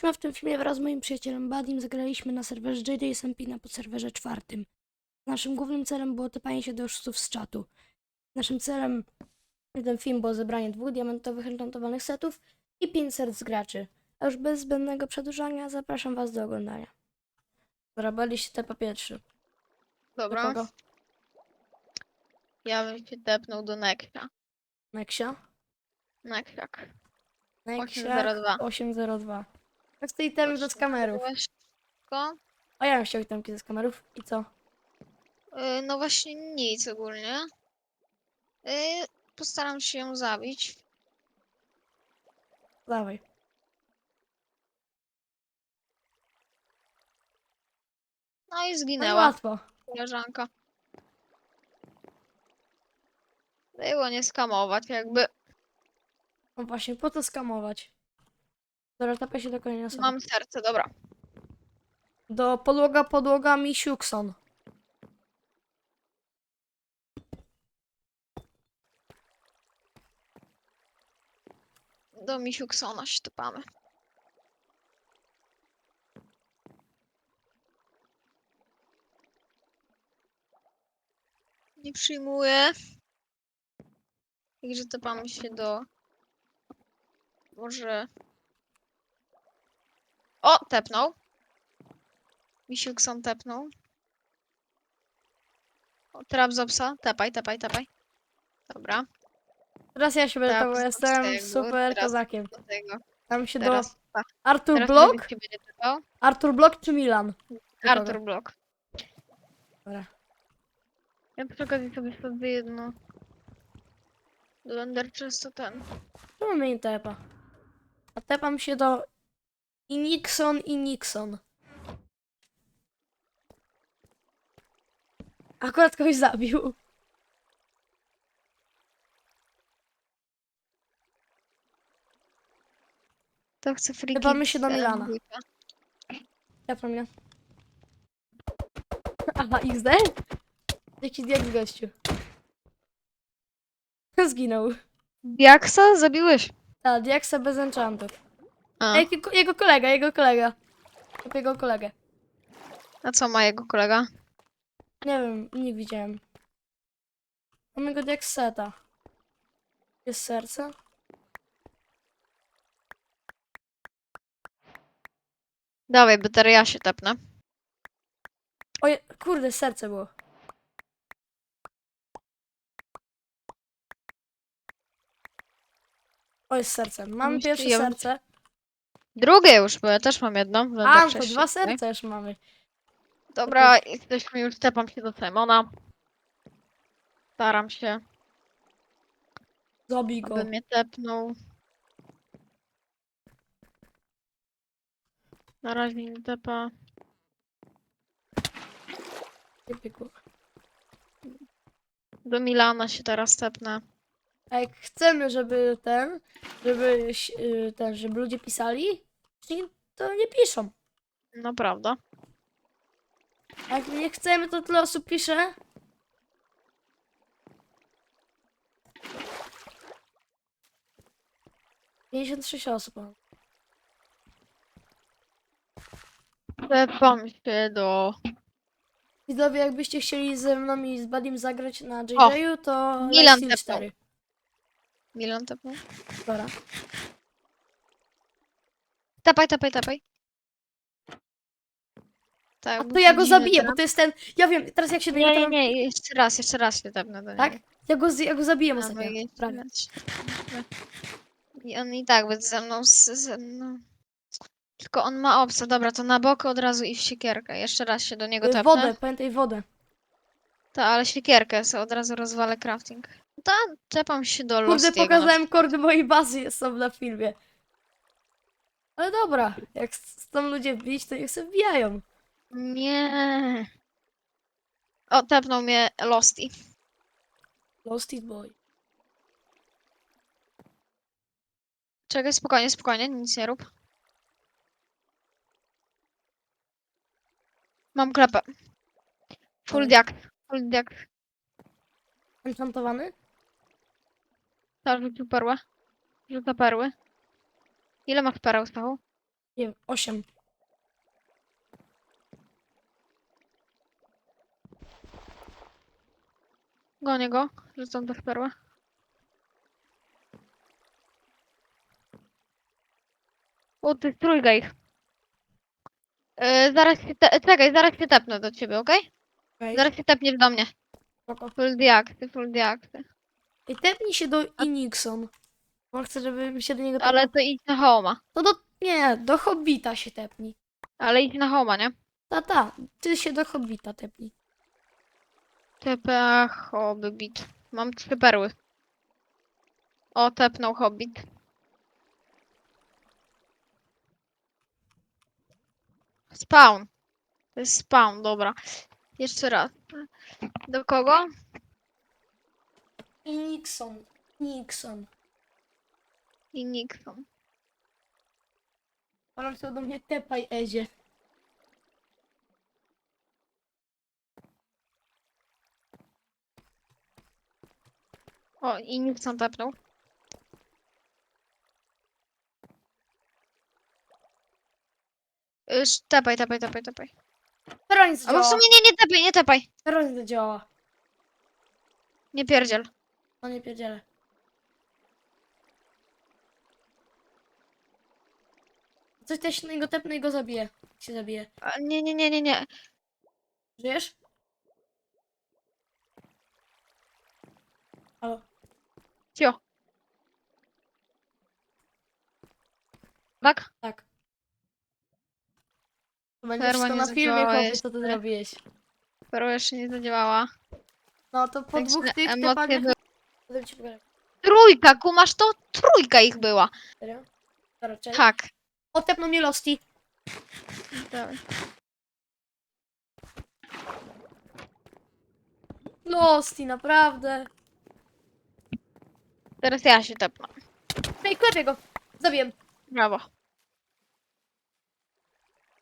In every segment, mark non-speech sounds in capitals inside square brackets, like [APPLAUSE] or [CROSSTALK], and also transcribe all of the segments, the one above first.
W tym filmie wraz z moim przyjacielem Badim zagraliśmy na serwerze JDSMP na podserwerze czwartym. Naszym głównym celem było tepanie się do oszustów z czatu. Naszym celem na ten film było zebranie dwóch diamentowych enchantowanych setów i pięć serc z graczy. A już bez zbędnego przedłużania zapraszam was do oglądania. Dobra, się tepa pierwszy. Do Dobra. kogo? Ja bym się tepnął do Neksia. Nexia? Neksiak. Nexia 802. 802. Jak tej temy do skamerów. Wszystko? A ja bym chciał temki ze skamerów. I co? Yy, no właśnie nic ogólnie. Yy, postaram się ją zabić. Dawaj. No i No i zginęła łatwo. koleżanka. Było nie skamować jakby. No właśnie, po co skamować? Dobra, tapę się do kolejnej osoby. Mam serce, dobra. Do podłoga, podłoga Misiukson. Do Misiuksona się topamy. Nie przyjmuję. Także topamy się do... Może... O! Tepnął. Misiukson tepnął. O, trap za psa. Tepaj, tepaj, tepaj. Dobra. Teraz ja się będę Tak, tapał, z jestem tego, super teraz- kozakiem. Do tego. Tam się Teraz... do... tak, Artur teraz Blok? Dawid się będzie tepał. Artur Blok czy Milan? Artur Blok. Dobra. Ja przy okazji sobie wsadzę jedno. Do Ender często ten. Czemu mnie nie tepa? A tepam się do... I Nixon, i Nixon. Akurat kogoś zabił. To chcę free kick, się do e, Milana. Tepam mnie. Aha, XD? Jaki diak gościu. Zginął. Diaksa zabiłeś? A, Diaksa bez enchantów. A, jego, jego kolega, jego kolega. Jego kolegę. a co ma jego kolega? Nie wiem, nie widziałem. Mamy go Diakseta. Jest serce? Dawaj, better ja się tepnę. Oj, kurde, serce było. O, jest serce. Mam Myślę, pierwsze ja bym- serce. Drugie już, bo ja też mam jedno. w A, to dwa serca już mamy. Dobra, jesteśmy już, tepam się do Simona. Staram się, Zabij go. aby mnie tepnął. Na razie nie tepa. Pykło. Do Milana się teraz tepnę. A jak chcemy, żeby ten, żeby y, ten, żeby ludzie pisali, to nie piszą. No prawda. A jak nie chcemy, to tyle osób pisze. Pięćdziesiąt sześć osób. mam. Tepam się do Widzowie, jakbyście chcieli ze mną i z Badim zagrać na JJ-u, to Milan Lifesteal tepnął. 4. Milan tepnął. Dobra. Tapaj, tapaj, tapaj. Tak, A bo to ja go zabiję, bo to jest ten. Ja wiem, teraz jak się do niego Nie, nie, tam- nie, jeszcze raz, jeszcze raz się tepnę do niego. Tak? Ja go, z- ja go zabiję Dawaj, ostatnio. jeszcze Prawie. raz. I on i tak będzie ze mną, z, ze mną. Tylko on ma opcję, dobra, to na bok od razu i w siekierkę. Jeszcze raz się do niego Y, tepnę. Wodę, pamiętaj wodę. To, ale siekierkę, so od razu rozwalę crafting. Ta, tepam się do Kurde, Lostiego. pokazałem kordy mojej bazy, są na filmie. Ale dobra, jak chcą ludzie wbić, to niech sobie wbijają. Nie. O, tepnął mnie Losty. Lost it boy. Czekaj, spokojnie, spokojnie, nic nie rób. Mam klepę. Full diak, full diak. Enchantowany? Tak, rzucił perłę. Rzuca perły. Ile masz pereł, Stachu? Nie wiem, 8. Gonię go, rzucam też perłę. O, ty trójga ich. Yy, zaraz się te... Czekaj, zaraz się tepnę do ciebie, okej? Zaraz się tepniesz do mnie. Spoko. Full diakty, full diakty. I tepnij się do Inixon. Bo chcę, żeby się do niego Ale to idź na homa. To do... Nie, do Hobbita się tepnij. Ale idź na homa, nie? Ta, ta. Ty się do Hobbita tepnij. TPA Hobbit. Mam trzy perły. O, tepnął Hobbit. Spawn. To jest spawn, dobra. Jeszcze raz. Do kogo? Inixon. Nixon. I Nixon. Ale to do mnie tepaj, Ezie. O, i Nixon tepnął. Już tepaj, tepaj, tepaj, tepaj. Teraz nic Albo w zadziała. sumie nie, nie tepaj, nie tepaj. Teraz nic zadziała. Nie pierdziel. No nie pierdzielę. Coś też innego tepnę i go zabiję. Się zabije. A, Nie, nie, nie, nie, nie. Żyjesz? Halo? Cio. Tak? Tak. To będzie wszystko nie na filmie, zadziałała chłopie, co ty jeszcze. zrobiłeś. Perła jeszcze nie zadziałała. No to po Także dwóch tych emocje były- Potem ci pokażę. Trójka, kumasz to? Trójka ich była. Serio? Dobra, czekaj. Tak. O, tepnął mnie Losty. Dawaj. Losty, naprawdę. Teraz ja się tepnę. Ej, klepię go. Zabiję. Brawo.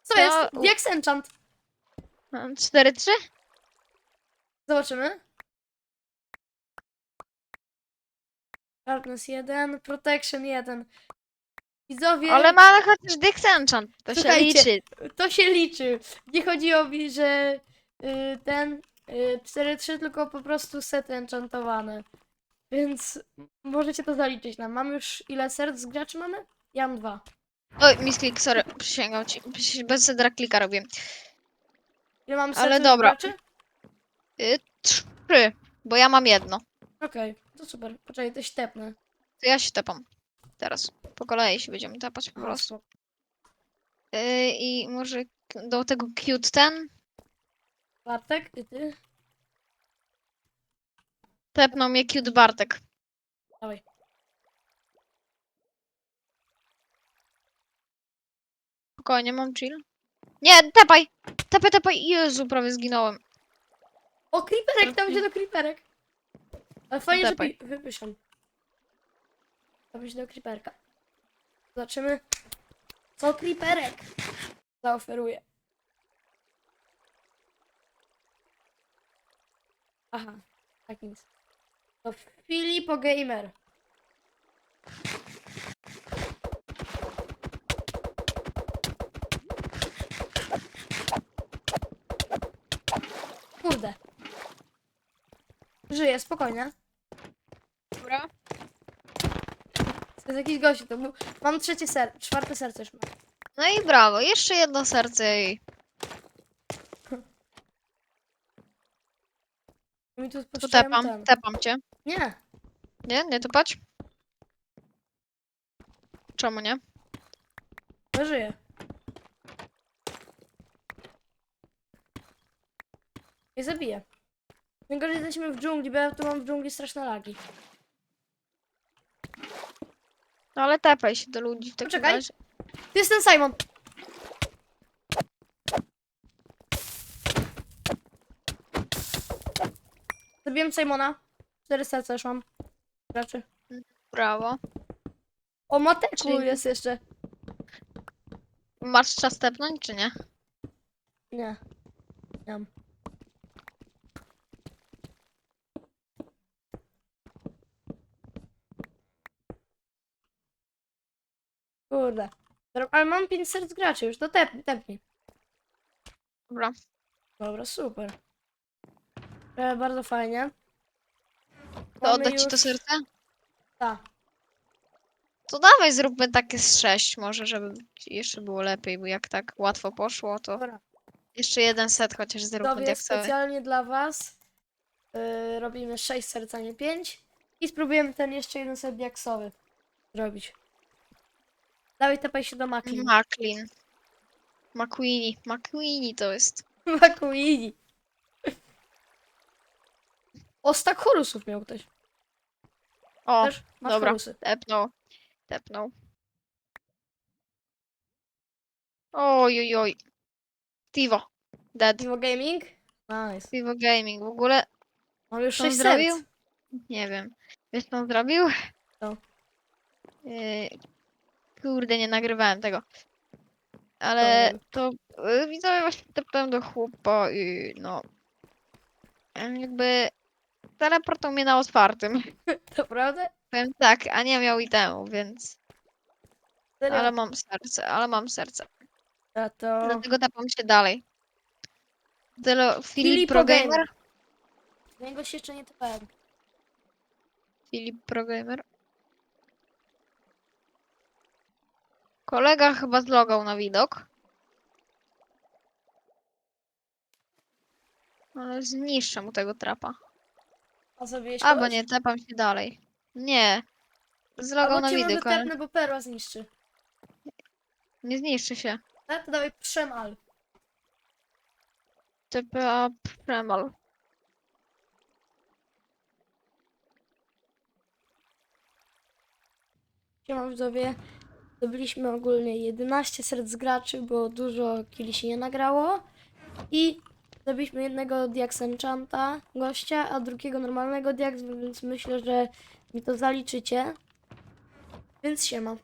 Co To- jest? Wieks Enchant. Mam 4-3? Zobaczymy. Sharpness 1, Protection 1. Widzowie, Ale mamy chociaż Dix Enchant. To się Słuchajcie. liczy. to się liczy. Nie chodziło mi, że y, ten y, 4-3, tylko po prostu sety enchantowane. Więc możecie to zaliczyć nam. Mamy już ile serc z graczy mamy? Ja mam dwa. Oj, misklik, sorry. Przysięgam ci. Bez sedra klika robię. Ile mam serc Ale dobra. graczy? Y, trzy. Bo ja mam jedno. Okej, to super. Poczekaj, to tepnę. To ja się tepam. Teraz. Po kolei się będziemy tepać po prostu. spoko. Y, I może do tego cute ten. Bartek, i ty? Tepnął mnie cute Bartek. Dawaj. Spokojnie, mam chill. Nie, tepaj! Tepaj, tepaj! Jezu, prawie zginąłem. O, creeperek, tam się do creeperek. Ale fajnie, że Dawaj. pi-. Tam się do creeperka. Zobaczymy, co creeperek zaoferuje. Aha, tak nic. To Filipo Gamer. Kurde. Żyję, spokojnie. Dobra. To jest jakiś gość, to był... Mam trzecie ser... czwarte serce już mam. No i brawo, jeszcze jedno serce i Mi tu tu puszczają tepam, ten. tepam cię. Nie, Nie, nie tepać? Czemu nie? to żyję. I zabiję. Najgorzej jesteśmy w dżungli, bo ja tu mam w dżungli straszne lagi. No ale tepaj się do ludzi w takim Poczekaj. razie. Tu jest ten Simon! Zabiłem Simona. Cztery serca już mam. Raczej. Brawo. O, Mateku Czyli- jest jeszcze. Masz czas tepnąć, czy nie? Nie. Nie mam. Kurde. Dobra, Ale mam 5 serc graczy już, to tep, tepnij. Dobra. Dobra, super. E, bardzo fajnie. To Mamy oddać ci to serce? Tak. To dawaj, zróbmy takie z sześć może, żeby ci jeszcze było lepiej, bo jak tak łatwo poszło, to Dobra. jeszcze jeden set chociaż zróbmy Widzowie, diaksowy. specjalnie dla was y, robimy 6 serc, a nie 5. I spróbujemy ten jeszcze jeden set diaksowy zrobić. Dawaj, tepaj się do Maklin. Maclean. McQueenie. McQueenie to jest. [LAUGHS] Makuini. O, stak chorusów miał ktoś. O, Też masz dobra. chorusy. tepnął. Tepnął. Oj, oj, oj. Tivo. Dead. Divo Gaming? Nice. Tivo Gaming. W ogóle Mam już Co on 6 zrobił? serc. nie wiem. Wiesz co on zrobił? Co? Yy, kurde, nie nagrywałem tego. Ale to yy, widzowie właśnie tepnąłem do chłopa i no. em, Jakby teleportał mnie na otwartym. [LAUGHS] To prawda? Powiem tak, a nie miał i temu, więc. Serio? Ale mam serce, ale mam serce. A to... Dlatego tapam się dalej. Tyle, Filip Filip Progamer. Progamer. Niego się jeszcze nie tepałem. Filip Progamer. Kolega chyba zlogał na widok. Ale zniszczę mu tego trapa. A zabiłeś Albo kogoś? nie, tepam się dalej. Nie. Zlogał Albo na cię widok, ale tepnę, bo perła zniszczy. nie zniszczy się. Tak? To dawaj przemal. TPA Premal. Siema widzowie. Zdobyliśmy ogólnie 11 serc graczy, bo dużo kili się nie nagrało. I zdobyliśmy jednego Diax Enchanta gościa, a drugiego normalnego Diax, więc myślę, że mi to zaliczycie. Więc siema.